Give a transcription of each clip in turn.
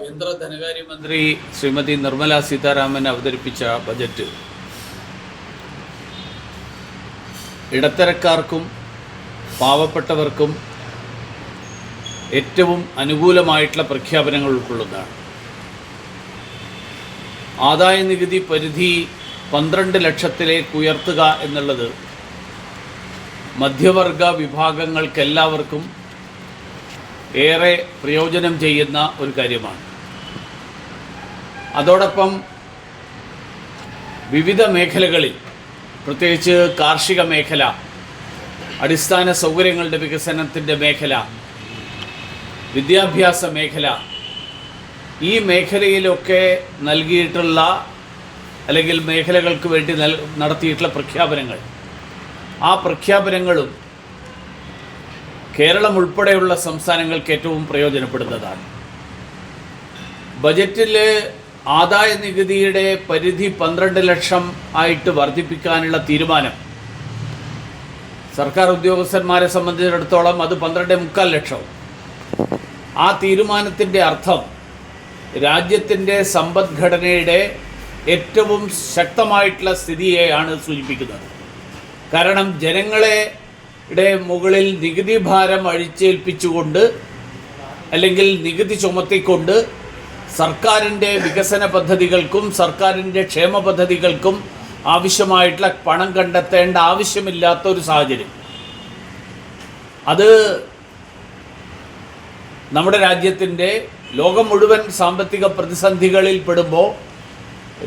കേന്ദ്ര ധനകാര്യമന്ത്രി ശ്രീമതി നിർമ്മല സീതാരാമൻ അവതരിപ്പിച്ച ബജറ്റ്. ഇടത്തരക്കാർക്കും പാവപ്പെട്ടവർക്കും ഏറ്റവും അനുകൂലമായിട്ടുള്ള പ്രഖ്യാപനങ്ങൾ ഉൾക്കൊള്ളുന്നതാണ്. ആദായ നികുതി പരിധി പന്ത്രണ്ട് ലക്ഷത്തിലേക്ക് ഉയർത്തുക എന്നുള്ളത് മധ്യവർഗ വിഭാഗങ്ങൾക്കെല്ലാവർക്കും ഏറെ പ്രയോജനം ചെയ്യുന്ന ഒരു കാര്യമാണ്. അതോടൊപ്പം വിവിധ മേഖലകളിൽ പ്രത്യേകിച്ച് കാർഷിക മേഖല അടിസ്ഥാന സൗകര്യങ്ങളുടെ വികസനത്തിന്റെ മേഖല വിദ്യാഭ്യാസ മേഖല ഈ മേഖലയിലൊക്കെ നൽകിയിട്ടുള്ള അല്ലെങ്കിൽ മേഖലകൾക്ക് വേണ്ടി നൽ നടത്തിയിട്ടുള്ള പ്രഖ്യാപനങ്ങൾ. ആ പ്രഖ്യാപനങ്ങളും കേരളം ഉൾപ്പെടെയുള്ള സംസ്ഥാനങ്ങൾക്ക് ഏറ്റവും പ്രയോജനപ്പെടുന്നതാണ്. ബജറ്റിൽ ആദായ നികുതിയുടെ പരിധി പന്ത്രണ്ട് ലക്ഷം ആയിട്ട് വർദ്ധിപ്പിക്കാനുള്ള തീരുമാനം. സർക്കാർ ഉദ്യോഗസ്ഥന്മാരെ സംബന്ധിച്ചിടത്തോളം അത് പന്ത്രണ്ട് മുക്കാൽ ലക്ഷം ആ തീരുമാനത്തിന്റെ അർത്ഥം രാജ്യത്തിന്റെ സമ്പദ്ഘടനയുടെ ഏറ്റവും ശക്തമായിട്ടുള്ള സ്ഥിതിയെയാണ് സൂചിപ്പിക്കുന്നത്. കാരണം ജനങ്ങളെ മുകളിൽ നികുതി ഭാരം അഴിച്ചേൽപ്പിച്ചുകൊണ്ട് അല്ലെങ്കിൽ നികുതി ചുമത്തിക്കൊണ്ട് സർക്കാരിന്റെ വികസന പദ്ധതികൾക്കും സർക്കാരിന്റെ ക്ഷേമ പദ്ധതികൾക്കും ആവശ്യമായിട്ടുള്ള പണം കണ്ടെത്തേണ്ട ആവശ്യമില്ലാത്ത ഒരു സാഹചര്യം. അത് നമ്മുടെ രാജ്യത്തിന്റെ ലോകം മുഴുവൻ സാമ്പത്തിക പ്രതിസന്ധികളിൽ പെടുമ്പോൾ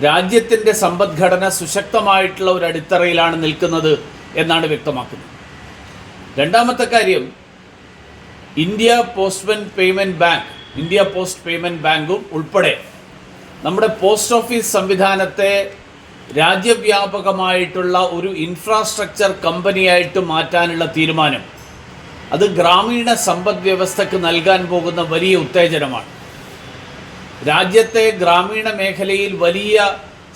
രാജ്യത്തിന്റെ സമ്പദ്ഘടന സുശക്തമായിട്ടുള്ള ഒരു അടിത്തറയിലാണ് നിൽക്കുന്നത് എന്നാണ് വ്യക്തമാക്കുന്നത്. രണ്ടാമത്തെ കാര്യം India postmen payment bank India post payment ബാങ്കും ഉൾപ്പെടെ നമ്മുടെ പോസ്റ്റ് ഓഫീസ് സംവിധാനത്തെ രാജ്യവ്യാപകമായിട്ടുള്ള ഒരു ഇൻഫ്രാസ്ട്രക്ചർ കമ്പനിയായിട്ട് മാറ്റാനുള്ള തീരുമാനം അത് ഗ്രാമീണ സമ്പദ് വ്യവസ്ഥക്ക് നൽകാൻ പോകുന്ന വലിയ ഉത്തേജനമാണ്. രാജ്യത്തെ ഗ്രാമീണ മേഖലയിൽ വലിയ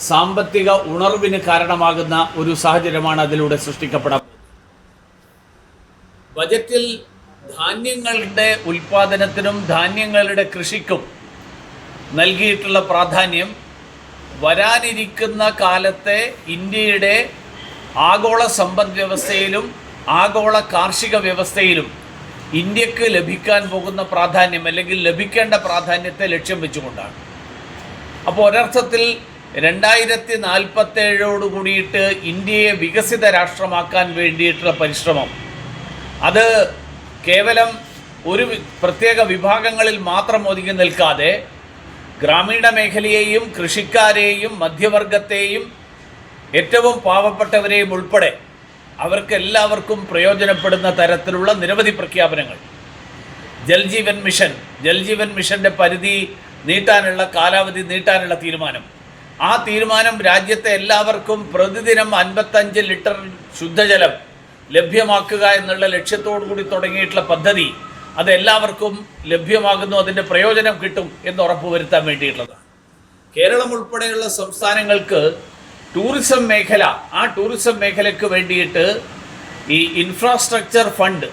സാമ്പത്തിക ഉണർവിന് കാരണമാകുന്ന ഒരു സാഹചര്യമാണ് അതിലൂടെ സൃഷ്ടിക്കപ്പെടുന്നത് ബജറ്റിൽ ധാന്യങ്ങളുടെ ഉൽപാദനത്തിനും ധാന്യങ്ങളുടെ കൃഷിക്കും നൽകിയിട്ടുള്ള പ്രാധാന്യം വരാനിരിക്കുന്ന കാലത്തെ ഇന്ത്യയുടെ ആഗോള സമ്പദ് വ്യവസ്ഥയിലും ആഗോള കാർഷിക വ്യവസ്ഥയിലും ഇന്ത്യയ്ക്ക് ലഭിക്കാൻ പോകുന്ന പ്രാധാന്യം അല്ലെങ്കിൽ ലഭിക്കേണ്ട പ്രാധാന്യത്തെ ലക്ഷ്യം വെച്ചുകൊണ്ടാണ്. അപ്പോൾ ഒരർത്ഥത്തിൽ രണ്ടായിരത്തി നാൽപ്പത്തേഴോട് കൂടിയിട്ട് ഇന്ത്യയെ വികസിത രാഷ്ട്രമാക്കാൻ വേണ്ടിയിട്ടുള്ള പരിശ്രമം. അത് കേവലം ഒരു പ്രത്യേക വിഭാഗങ്ങളിൽ മാത്രം ഒതുങ്ങി നിൽക്കാതെ ഗ്രാമീണ മേഖലയെയും കൃഷിക്കാരെയും മധ്യവർഗത്തെയും ഏറ്റവും പാവപ്പെട്ടവരെയും ഉൾപ്പെടെ അവർക്ക് എല്ലാവർക്കും പ്രയോജനപ്പെടുന്ന തരത്തിലുള്ള നിരവധി പ്രഖ്യാപനങ്ങൾ. ജൽജീവൻ മിഷൻ ജൽജീവൻ മിഷന്റെ പരിധി നീട്ടാനുള്ള കാലാവധി നീട്ടാനുള്ള തീരുമാനം. ആ തീരുമാനം രാജ്യത്തെ എല്ലാവർക്കും പ്രതിദിനം അൻപത്തഞ്ച് ലിറ്റർ ശുദ്ധജലം ലഭ്യമാക്കുക എന്നുള്ള ലക്ഷ്യത്തോടു കൂടി തുടങ്ങിയിട്ടുള്ള പദ്ധതി അത് എല്ലാവർക്കും ലഭ്യമാകുന്നു അതിന്റെ പ്രയോജനം കിട്ടും എന്ന് ഉറപ്പുവരുത്താൻ വേണ്ടിയിട്ടുള്ളതാണ്. കേരളം ഉൾപ്പെടെയുള്ള സംസ്ഥാനങ്ങൾക്ക് ടൂറിസം മേഖല ആ ടൂറിസം മേഖലയ്ക്ക് വേണ്ടിയിട്ട് ഈ ഇൻഫ്രാസ്ട്രക്ചർ ഫണ്ട്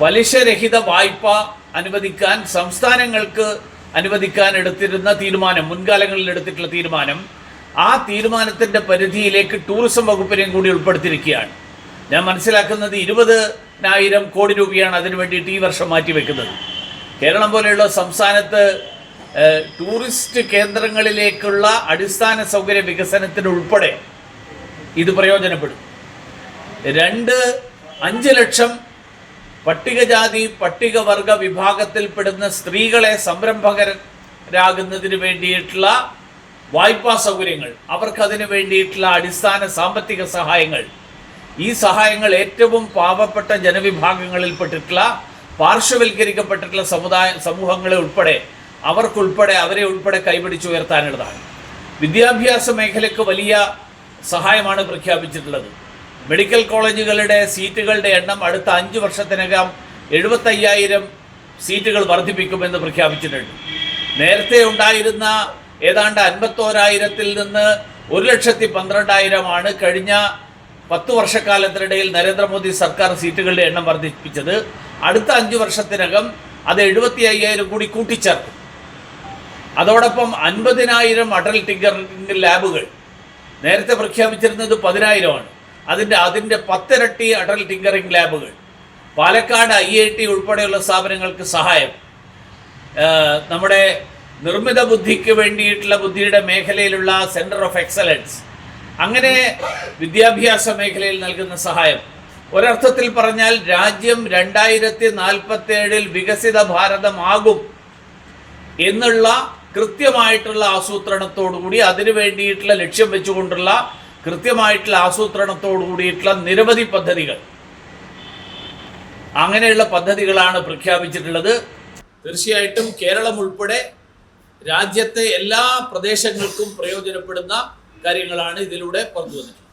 പലിശരഹിത വായ്പ അനുവദിക്കാൻ സംസ്ഥാനങ്ങൾക്ക് അനുവദിക്കാൻ എടുത്തിരുന്ന തീരുമാനം മുൻകാലങ്ങളിൽ എടുത്തിട്ടുള്ള തീരുമാനം ആ തീരുമാനത്തിന്റെ പരിധിയിലേക്ക് ടൂറിസം വകുപ്പിനെയും കൂടി ഉൾപ്പെടുത്തിയിരിക്കുകയാണ്. ഞാൻ മനസ്സിലാക്കുന്നത് ഇരുപതിനായിരം കോടി രൂപയാണ് അതിനു വേണ്ടിയിട്ട് ഈ വർഷം മാറ്റിവെക്കുന്നത്. കേരളം പോലെയുള്ള സംസ്ഥാനത്ത് ടൂറിസ്റ്റ് കേന്ദ്രങ്ങളിലേക്കുള്ള അടിസ്ഥാന സൗകര്യ വികസനത്തിനുൾപ്പെടെ ഇത് പ്രയോജനപ്പെടും. രണ്ട് അഞ്ച് ലക്ഷം പട്ടികജാതി പട്ടികവർഗ വിഭാഗത്തിൽപ്പെടുന്ന സ്ത്രീകളെ സംരംഭകരാകുന്നതിന് വേണ്ടിയിട്ടുള്ള വായ്പാ സൗകര്യങ്ങൾ അവർക്ക് അതിന് വേണ്ടിയിട്ടുള്ള അടിസ്ഥാന സാമ്പത്തിക സഹായങ്ങൾ ഈ സഹായങ്ങൾ ഏറ്റവും പാവപ്പെട്ട ജനവിഭാഗങ്ങളിൽപ്പെട്ടിട്ടുള്ള പാർശ്വവൽക്കരിക്കപ്പെട്ടിട്ടുള്ള സമുദായ സമൂഹങ്ങളെ ഉൾപ്പെടെ അവർക്കുൾപ്പെടെ അവരെ ഉൾപ്പെടെ കൈപിടിച്ചുയർത്താനുള്ളതാണ് വിദ്യാഭ്യാസ മേഖലയ്ക്ക് വലിയ സഹായമാണ് പ്രഖ്യാപിച്ചിട്ടുള്ളത്. മെഡിക്കൽ കോളേജുകളുടെ സീറ്റുകളുടെ എണ്ണം അടുത്ത അഞ്ച് വർഷത്തിനകം എഴുപത്തയ്യായിരം സീറ്റുകൾ വർദ്ധിപ്പിക്കുമെന്ന് പ്രഖ്യാപിച്ചിട്ടുണ്ട്. നേരത്തെ ഉണ്ടായിരുന്ന ഏതാണ്ട് അൻപത്തോരായിരത്തിൽ നിന്ന് ഒരു ലക്ഷത്തി പന്ത്രണ്ടായിരമാണ് കഴിഞ്ഞ പത്ത് വർഷക്കാലത്തിനിടയിൽ നരേന്ദ്രമോദി സർക്കാർ സീറ്റുകളുടെ എണ്ണം വർദ്ധിപ്പിച്ചത്. അടുത്ത അഞ്ച് വർഷത്തിനകം അത് എഴുപത്തി അയ്യായിരം കൂടി കൂട്ടിച്ചേർക്കും അതോടൊപ്പം അൻപതിനായിരം അടൽ ടിങ്കറിംഗ് ലാബുകൾ. നേരത്തെ പ്രഖ്യാപിച്ചിരുന്നത് പതിനായിരമാണ്. അതിന്റെ അതിന്റെ പത്തിരട്ടി അടൽ ടിങ്കറിംഗ് ലാബുകൾ. പാലക്കാട് ഐ ഐ ടി ഉൾപ്പെടെയുള്ള സ്ഥാപനങ്ങൾക്ക് സഹായം. നമ്മുടെ നിർമ്മിത ബുദ്ധിക്ക് വേണ്ടിയിട്ടുള്ള ബുദ്ധിയുടെ മേഖലയിലുള്ള സെന്റർ ഓഫ് എക്സലൻസ്. അങ്ങനെ വിദ്യാഭ്യാസ മേഖലയിൽ നൽകുന്ന സഹായം. ഒരർത്ഥത്തിൽ പറഞ്ഞാൽ രാജ്യം രണ്ടായിരത്തി നാൽപ്പത്തേഴിൽ വികസിത ഭാരതമാകും എന്നുള്ള കൃത്യമായിട്ടുള്ള ആസൂത്രണത്തോടുകൂടി അതിനു വേണ്ടിയിട്ടുള്ള ലക്ഷ്യം വെച്ചുകൊണ്ടുള്ള കൃത്യമായിട്ടുള്ള ആസൂത്രണത്തോടു കൂടിയിട്ടുള്ള നിരവധി പദ്ധതികൾ. അങ്ങനെയുള്ള പദ്ധതികളാണ് പ്രഖ്യാപിച്ചിട്ടുള്ളത്. തീർച്ചയായിട്ടും കേരളം ഉൾപ്പെടെ രാജ്യത്തെ എല്ലാ പ്രദേശങ്ങൾക്കും പ്രയോജനപ്പെടുന്ന കാര്യങ്ങളാണ് ഇതിലൂടെ പുറത്തു വന്നിട്ടുള്ളത്